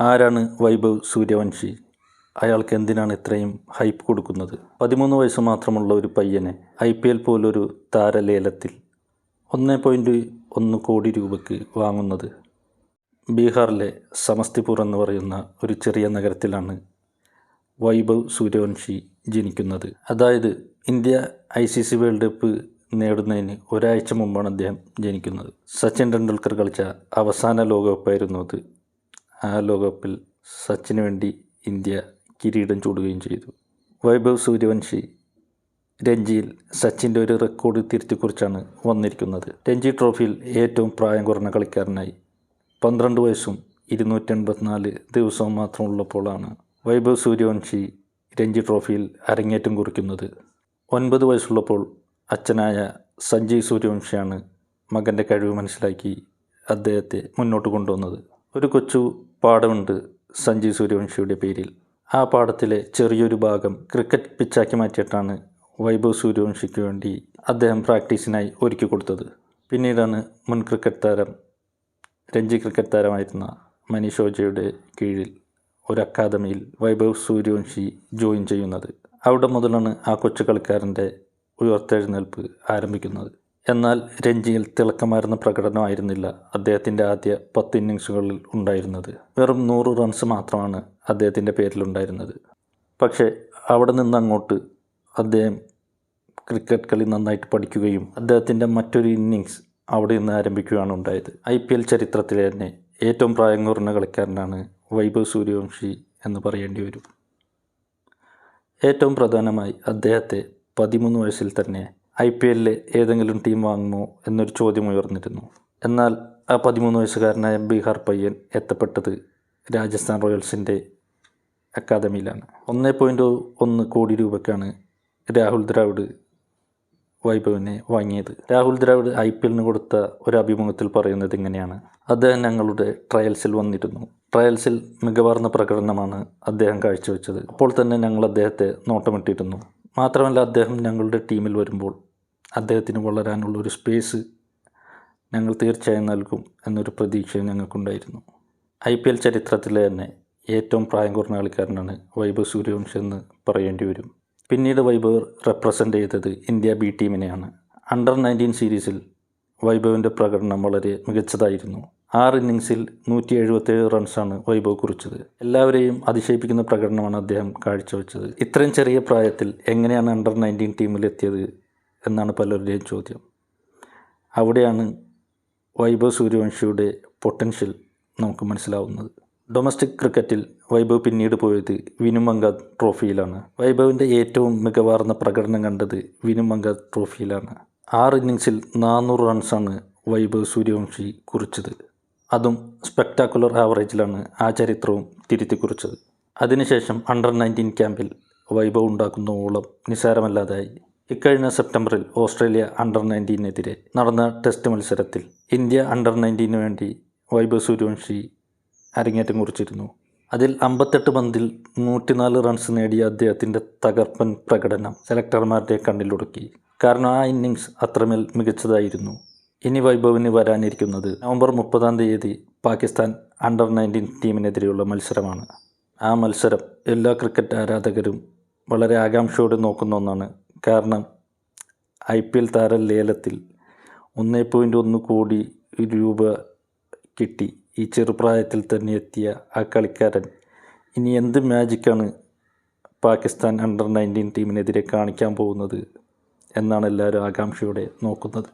ആരാണ് വൈഭവ് സൂര്യവംശി? അയാൾക്ക് എന്തിനാണ് ഇത്രയും ഹൈപ്പ് കൊടുക്കുന്നത്? പതിമൂന്ന് വയസ്സ് മാത്രമുള്ള ഒരു പയ്യനെ ഐ പി എൽ പോലൊരു താരലേലത്തിൽ ഒന്ന് പോയിന്റ് ഒന്ന് കോടി രൂപയ്ക്ക് വാങ്ങുന്നത് ബീഹാറിലെ സമസ്തിപൂർ എന്ന് പറയുന്ന ഒരു ചെറിയ നഗരത്തിലാണ് വൈഭവ് സൂര്യവംശി ജനിക്കുന്നത്. അതായത് India I C C world cup നേടുന്നതിന് ഒരാഴ്ച മുമ്പാണ് അദ്ദേഹം ജനിക്കുന്നത്. സച്ചിൻ ടെണ്ടുൽക്കർ കളിച്ച അവസാന ലോകകപ്പായിരുന്നു അത്. ആ ലോകകപ്പിൽ സച്ചിന് വേണ്ടി ഇന്ത്യ കിരീടം ചൂടുകയും ചെയ്തു. വൈഭവ് സൂര്യവംശി രഞ്ജിയിൽ സച്ചിന്റെ ഒരു റെക്കോർഡ് തിരുത്തിക്കുറിച്ചാണ് വന്നിരിക്കുന്നത്. രഞ്ജി ട്രോഫിയിൽ ഏറ്റവും പ്രായം കുറഞ്ഞ കളിക്കാരനായി പന്ത്രണ്ട് വയസ്സും ഇരുന്നൂറ്റി എൺപത്തിനാല് ദിവസവും മാത്രമുള്ളപ്പോഴാണ് വൈഭവ് സൂര്യവംശി രഞ്ജി ട്രോഫിയിൽ അരങ്ങേറ്റം കുറിക്കുന്നത്. ഒൻപത് വയസ്സുള്ളപ്പോൾ അച്ഛനായ സഞ്ജയ് സൂര്യവംശിയാണ് മകന്റെ കഴിവ് മനസ്സിലാക്കി അദ്ദേഹത്തെ മുന്നോട്ട് കൊണ്ടുവന്നത്. ഒരു കൊച്ചു പാടമുണ്ട് സഞ്ജീവ് സൂര്യവംശിയുടെ പേരിൽ. ആ പാടത്തിലെ ചെറിയൊരു ഭാഗം ക്രിക്കറ്റ് പിച്ചാക്കി മാറ്റിയിട്ടാണ് വൈഭവ് സൂര്യവംശിക്ക് വേണ്ടി അദ്ദേഹം പ്രാക്ടീസിനായി ഒരുക്കി കൊടുത്തത്. പിന്നീടാണ് മുൻ ക്രിക്കറ്റ് താരം രഞ്ജി ക്രിക്കറ്റ് താരമായിരുന്ന മനീഷ് ഓജയുടെ കീഴിൽ ഒരു അക്കാദമിയിൽ വൈഭവ് സൂര്യവംശി ജോയിൻ ചെയ്യുന്നത്. അവിടെ മുതലാണ് ആ കൊച്ചു കളിക്കാരന്റെ ഉയർത്തെഴുന്നേൽപ്പ് ആരംഭിക്കുന്നത്. എന്നാൽ രഞ്ജിയിൽ തിളക്കമായിരുന്ന പ്രകടനമായിരുന്നില്ല അദ്ദേഹത്തിന്റെ ആദ്യ പത്ത് ഇന്നിങ്സുകളിൽ ഉണ്ടായിരുന്നത്. വെറും നൂറ് റൺസ് മാത്രമാണ് അദ്ദേഹത്തിന്റെ പേരിലുണ്ടായിരുന്നത്. പക്ഷേ അവിടെ നിന്ന് അങ്ങോട്ട് അദ്ദേഹം ക്രിക്കറ്റ് കളി നന്നായിട്ട് പഠിക്കുകയും അദ്ദേഹത്തിന്റെ മറ്റൊരു ഇന്നിങ്സ് അവിടെ നിന്ന് ആരംഭിക്കുകയാണ് ഉണ്ടായത്. ഐ പി എൽ ചരിത്രത്തിലെ തന്നെ ഏറ്റവും പ്രായം കുറഞ്ഞ കളിക്കാരനാണ് വൈഭവ് സൂര്യവംശി എന്ന് പറയേണ്ടി വരും. ഏറ്റവും പ്രധാനമായി അദ്ദേഹത്തെ പതിമൂന്ന് വയസ്സിൽ തന്നെ ഐ പി എല്ലിൽ ഏതെങ്കിലും ടീം വാങ്ങുമോ എന്നൊരു ചോദ്യം ഉയർന്നിരുന്നു. എന്നാൽ ആ പതിമൂന്ന് വയസ്സുകാരനായ ബീഹാർ പയ്യൻ എത്തപ്പെട്ടത് രാജസ്ഥാൻ റോയൽസിന്റെ അക്കാദമിയിലാണ്. ഒന്നേ പോയിന്റ് ഒന്ന് കോടി രൂപയ്ക്കാണ് രാഹുൽ ദ്രാവിഡ് വൈഭവിനെ വാങ്ങിയത്. രാഹുൽ ദ്രാവിഡ് ഐ പി എല്ലിന് കൊടുത്ത ഒരു അഭിമുഖത്തിൽ പറയുന്നത് ഇങ്ങനെയാണ്. അദ്ദേഹം ഞങ്ങളുടെ ട്രയൽസിൽ വന്നിരുന്നു. ട്രയൽസിൽ മികവാർന്ന പ്രകടനമാണ് അദ്ദേഹം കാഴ്ചവെച്ചത്. അപ്പോൾ തന്നെ ഞങ്ങൾ അദ്ദേഹത്തെ നോട്ടമിട്ടിരുന്നു. മാത്രമല്ല അദ്ദേഹം ഞങ്ങളുടെ ടീമിൽ വരുമ്പോൾ അദ്ദേഹത്തിന് വളരാനുള്ള ഒരു സ്പേസ് ഞങ്ങൾ തീർച്ചയായും നൽകും എന്നൊരു പ്രതീക്ഷ ഞങ്ങൾക്കുണ്ടായിരുന്നു. ഐ പി എൽ ചരിത്രത്തിലെ തന്നെ ഏറ്റവും പ്രായം കുറഞ്ഞ കളിക്കാരനാണ് വൈഭവ് സൂര്യവംശ് എന്ന് പറയേണ്ടി വരും. പിന്നീട് വൈഭവ് റെപ്രസെന്റ് ചെയ്തത് ഇന്ത്യ ബി ടീമിനെയാണ് അണ്ടർ നയന്റീൻ സീരീസിൽ വൈഭവിന്റെ പ്രകടനം വളരെ മികച്ചതായിരുന്നു. ആറ് ഇന്നിങ്സിൽ നൂറ്റി എഴുപത്തേഴ് റൺസാണ് വൈഭവ് കുറിച്ചത്. എല്ലാവരെയും അതിശയിപ്പിക്കുന്ന പ്രകടനമാണ് അദ്ദേഹം കാഴ്ചവെച്ചത്. ഇത്രയും ചെറിയ പ്രായത്തിൽ എങ്ങനെയാണ് അണ്ടർ നയന്റീൻ ടീമിലെത്തിയത് എന്നാണ് പലരുടെയും ചോദ്യം. അവിടെയാണ് വൈഭവ് സൂര്യവംശിയുടെ പൊട്ടൻഷ്യൽ നമുക്ക് മനസ്സിലാവുന്നത്. ഡൊമസ്റ്റിക് ക്രിക്കറ്റിൽ വൈഭവ് പിന്നീട് പോയത് വിനുമംഗ ട്രോഫിയിലാണ്. വൈഭവിന്റെ ഏറ്റവും മികവാർന്ന പ്രകടനം കണ്ടത് വിനുമംഗ ട്രോഫിയിലാണ്. ആറ് ഇന്നിങ്സിൽ നാനൂറ് റൺസാണ് വൈഭവ് സൂര്യവംശി കുറിച്ചത്. അതും സ്പെക്ടാക്കുലർ ആവറേജിലാണ് ആ ചരിത്രവും തിരുത്തി കുറിച്ചത് അതിനുശേഷം അണ്ടർ നയന്റീൻ ക്യാമ്പിൽ വൈഭവ് ഉണ്ടാക്കുന്ന ഓളം നിസ്സാരമല്ലാതായി. ഇക്കഴിഞ്ഞ സെപ്റ്റംബറിൽ ഓസ്ട്രേലിയ അണ്ടർ നയന്റീനെതിരെ നടന്ന ടെസ്റ്റ് മത്സരത്തിൽ ഇന്ത്യ അണ്ടർ നയന്റീന് വേണ്ടി വൈഭവ് സൂര്യവംശി അരങ്ങേറ്റം കുറിച്ചിരുന്നു. അതിൽ അമ്പത്തെട്ട് പന്തിൽ നൂറ്റിനാല് റൺസ് നേടിയ അദ്ദേഹത്തിന്റെ തകർപ്പൻ പ്രകടനം സെലക്ടർമാരുടെ കണ്ണിലൊടുക്കി കാരണം ആ ഇന്നിങ്സ് അത്രമേൽ മികച്ചതായിരുന്നു. ഇനി വൈഭവിന് വരാനിരിക്കുന്നത് നവംബർ മുപ്പതാം തീയതി പാകിസ്ഥാൻ അണ്ടർ നയന്റീൻ ടീമിനെതിരെയുള്ള മത്സരമാണ്. ആ മത്സരം എല്ലാ ക്രിക്കറ്റ് ആരാധകരും വളരെ ആകാംക്ഷയോടെ നോക്കുന്ന ഒന്നാണ് കാരണം ഐ പി എൽ താര ലേലത്തിൽ ഒന്നേ പോയിന്റ് ഒന്ന് കോടി രൂപ കിട്ടി. ഈ ചെറുപ്രായത്തിൽ തന്നെ എത്തിയ ആ കളിക്കാരൻ ഇനി എന്ത് മാജിക്കാണ് പാകിസ്ഥാൻ അണ്ടർ നയന്റീൻ ടീമിനെതിരെ കാണിക്കാൻ പോകുന്നത് എന്നാണ് എല്ലാവരും ആകാംക്ഷയോടെ നോക്കുന്നത്.